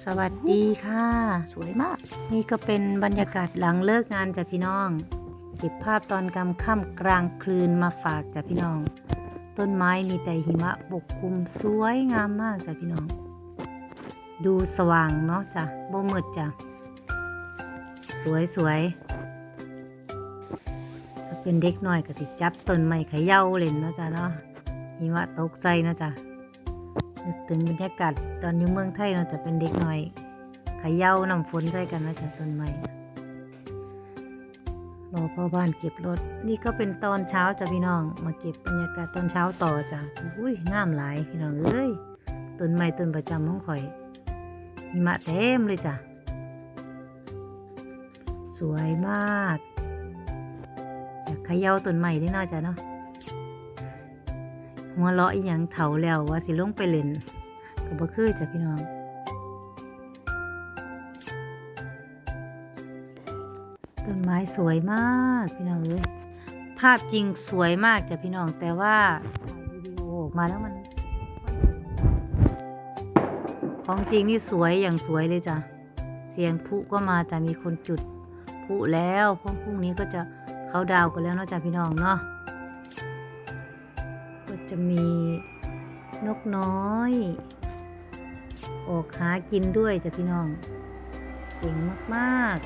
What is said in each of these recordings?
สวัสดีค่ะ สวยมาก นี่ก็เป็นบรรยากาศหลังเลิกงานจ้ะพี่น้อง เก็บภาพตอนกำค่ำกลางคืนมาฝากจ้ะพี่น้อง ต้นไม้มีแต่หิมะปกคลุมสวยงามมากจ้ะพี่น้อง ดูสว่างเนาะจ้ะบ่มืดจ้ะ สวยสวยถ้าเป็นเด็กหน้อยก็สิจับต้นไม้เขย่าเล่นเนาะจ้ะเนาะหิมะตกใส่เนาะจ้ะ นึกถึงบรรยากาศตอนอยู่เมืองไทยเราจะเป็นเด็กหน่อยขย่าน้ำฝนใส่กันนะจ๊ะต้นไม้รอพ่อบ้านเก็บรถ นี่ก็เป็นตอนเช้าจ้ะพี่น้อง มาเก็บบรรยากาศตอนเช้าต่อจ้ะอุ้ยงามหลายพี่น้องเอ้ยต้นไม้ต้นประจำของข่อยหิมะเต็มเลยจ้ะสวยมากอยากขย่าต้นไม้ด้วยเนาจ้ะเนาะ หัวเราะอีหยังเถาแล้วว่าสิลงไปเล่นก็บ่คือจ้ะพี่น้อง ต้นไม้สวยมากพี่น้องเอ้ยภาพจริงสวยมากจ้ะพี่น้องแต่ว่าถ่ายวิดีโอออกมาแล้วมัน ของจริงนี่สวยอย่างสวยเลยจ้ะเสียงพลุก็มาจะมีคนจุดพลุแล้วพรุ่งนี้ก็จะเขาดาวกันแล้วเนาะจ้ะพี่น้องเนาะ ก็จะมีนกน้อย ออกหากินด้วยจ้ะพี่น้องเก่งมาก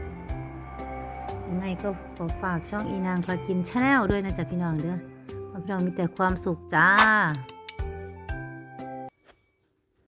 ๆ ยังไงก็ขอฝากช่องอีนางพากินชาแนลด้วยนะจ๊ะพี่น้องเด้อพี่น้องมีแต่ความสุขจ้า